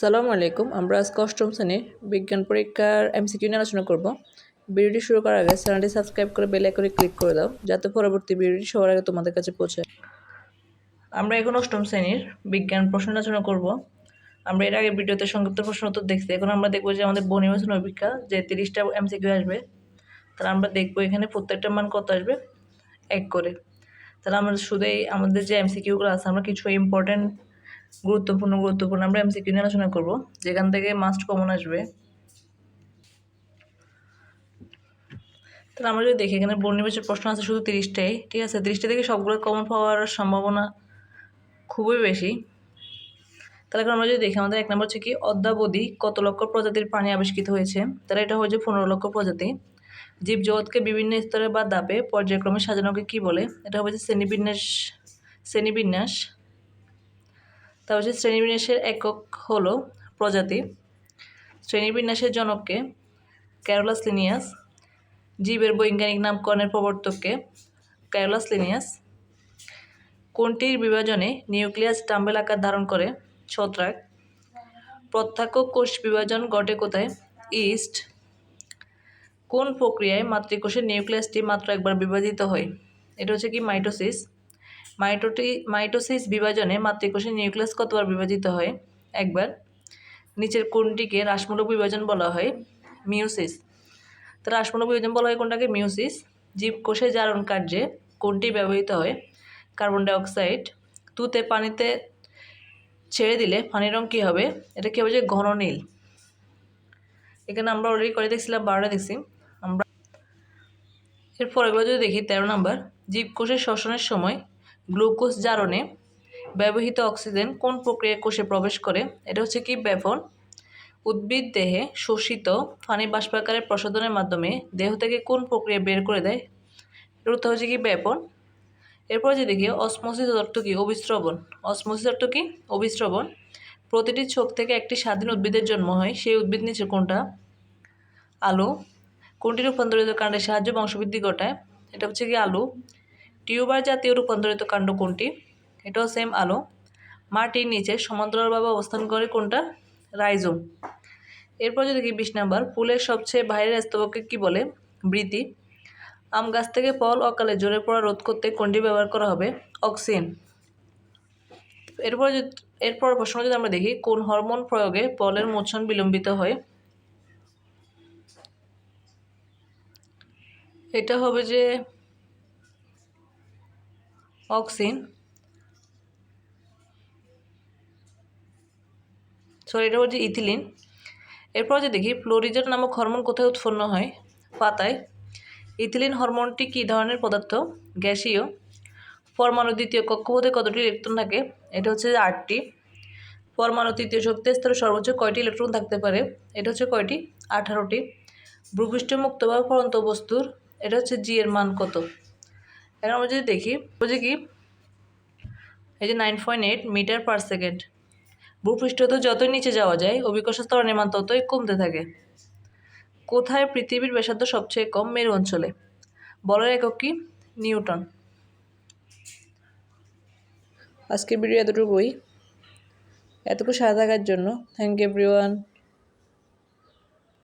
সালামু আলাইকুম। আমরা আজকে অষ্টম শ্রেণির বিজ্ঞান পরীক্ষার এমসিকিউ নিয়ে আলোচনা করব। ভিডিওটি শুরু করার আগে চ্যানেলটি সাবস্ক্রাইব করে বেল আইকনে ক্লিক করে দাও, যাতে পরবর্তী ভিডিওটি সবার আগে তোমাদের কাছে পৌঁছায় আমরা এখন অষ্টম শ্রেণির বিজ্ঞান প্রশ্ন আলোচনা করব। আমরা এর আগে ভিডিওতে সংক্ষিপ্ত প্রশ্ন উত্তর দেখছি। এখন আমরা দেখব যে আমাদের বনিবাসন অভিজ্ঞা যে তিরিশটা এমসিকিউ আসবে, তাহলে আমরা দেখব এখানে প্রত্যেকটা মান কত আসবে? এক করে। তাহলে আমরা শুধু এই, আমাদের যে এমসিকিউগুলো আছে, আমরা কিছু ইম্পর্টেন্ট গুরুত্বপূর্ণ গুরুত্বপূর্ণ। আমরা এমসিকিউ নিয়ে আলোচনা করব। যেখান থেকে মাস্ট কমন আসবে। তাহলে আমরা যদি দেখি, এখানে বর্ণিবাচের প্রশ্ন আছে শুধু তিরিশটাই। ঠিক আছে? তিরিশটা থেকে সবগুলো কমন পাওয়ার সম্ভাবনা খুবই বেশি। তাহলে আমরা যদি দেখি, আমাদের এক নম্বর হচ্ছে কি, অদ্যাবধি কত লক্ষ প্রজাতির প্রাণী আবিষ্কৃত হয়েছে? তাহলে এটা হয়েছে পনেরো লক্ষ প্রজাতি। জীবজগৎকে বিভিন্ন স্তরে বা দাপে পর্যায়ক্রমে সাজানোকে কি বলে? এটা হচ্ছে শ্রেণীবিন্যাস শ্রেণীবিন্যাস। তারপর শ্রেণীবিন্যাসের একক হলো প্রজাতি। শ্রেণীবিন্যাসের জনককে ক্যারোলাস লিনিয়াস জীবের বৈজ্ঞানিক নামকরণের প্রবর্তককে ক্যারোলাস লিনিয়াস কোনটির বিভাজনে নিউক্লিয়াস টাম্বেল আকার ধারণ করে ছত্রাক, প্রত্যক্ষ কোষ বিভাজন ঘটে কোথায়? ইস্ট। কোন প্রক্রিয়ায় মাতৃকোষের নিউক্লিয়াসটি মাত্র একবার বিভাজিত হয়? এটা হচ্ছে কি মাইটোসিস? মাইটোটি, মাইটোসিস বিভাজনে মাতৃকোষের নিউক্লিয়াস কতবার বিভাজিত হয়? একবার। নিচের কোনটিকে রাসমূলক বিভাজন বলা হয়, মিউসিস। তো রাসমূলক বিভাজন বলা হয় কোনটাকে? মিউসিস। জীবকোষে জারণ কার্যে কোনটি ব্যবহৃত হয়, কার্বন ডাইঅক্সাইড। তুতে পানিতে ছেড়ে দিলে পানির রং কী হবে? এটা কী হবে যে ঘন নীল। এখানে আমরা অলরেডি করে দেখছিলাম? বারোটা দেখছি। আমরা এরপর এগুলো যদি দেখি, তেরো নাম্বার। জীবকোষের শ্বসনের সময় গ্লুকোজ জারণে ব্যবহৃত অক্সিজেন কোন প্রক্রিয়ায় কোষে প্রবেশ করে? এটা হচ্ছে কি? ব্যাপন উদ্ভিদ দেহে শোষিত ফানি বাষ্পাকারে প্রশোধনের মাধ্যমে দেহ থেকে কোন প্রক্রিয়া বের করে দেয়? এর উত্তর হচ্ছে কি? ব্যাপন এরপর যে দেখি, অসমোসিস অর্থ কি? অবিশ্রবণ অসমোসিস অর্থ কি? অবিশ্রবণ প্রতিটি ছোপ থেকে একটি স্বাধীন উদ্ভিদের জন্ম হয়। সেই উদ্ভিদ নিচে কোনটা? আলু। কোনটি রূপান্তরিত কাণ্ডের সাহায্যে বংশবৃদ্ধি ঘটায়? এটা হচ্ছে কি? আলু। টিউবার জাতীয় রূপান্তরিত কাণ্ড কোনটি? এটাও সেম আলো। মাটির নিচে সমান্তরালভাবে অবস্থান করে কোনটা? রাইজোম। এরপর যদি কি বিশ নাম্বার, ফুলের সবচেয়ে বাইরের স্তবকে কি বলে? বৃতি আম গাছ থেকে ফল অকালে জোরে পড়া রোধ করতে কোনটি ব্যবহার করা হবে? অক্সিজেন। এরপর এরপর প্রশ্ন যদি আমরা দেখি, কোন হরমোন প্রয়োগে ফলের মোচন বিলম্বিত হয়? এটা হবে যে অক্সিন। সরি এটা হচ্ছে ইথিলিন। এরপর যে দেখি ফ্লোরিজের নামক হরমোন কোথায় উৎপন্ন হয়? পাতায়। ইথিলিন হরমোনটি কী ধরনের পদার্থ? গ্যাসীয়। পরমাণু দ্বিতীয় কক্ষপথে কতটি ইলেকট্রন থাকে? এটা হচ্ছে আটটি। পরমাণু তৃতীয় শক্তি স্তরে সর্বোচ্চ কয়টি ইলেকট্রন থাকতে পারে? এটা হচ্ছে কয়টি? আঠারোটি। ভূপৃষ্ঠ বা পরন্ত বস্তুর, এটা হচ্ছে জি এর মান কত? এখন আমরা যদি দেখি, বুঝি কি? এই যে nine point eight metre per second ভূপৃষ্ঠ তো যতই নিচে যাওয়া যায়, অভিকর্ষ স্তরের মান ততই কমতে থাকে। কোথায় পৃথিবীর ব্যাসার্ধ সবচেয়ে কম? মেরু অঞ্চলে। বলার একক কি? নিউটন। আজকের ভিডিও এতটুকুই। এতটুকু সাথে থাকার জন্য থ্যাংক ইউ এভরিওয়ান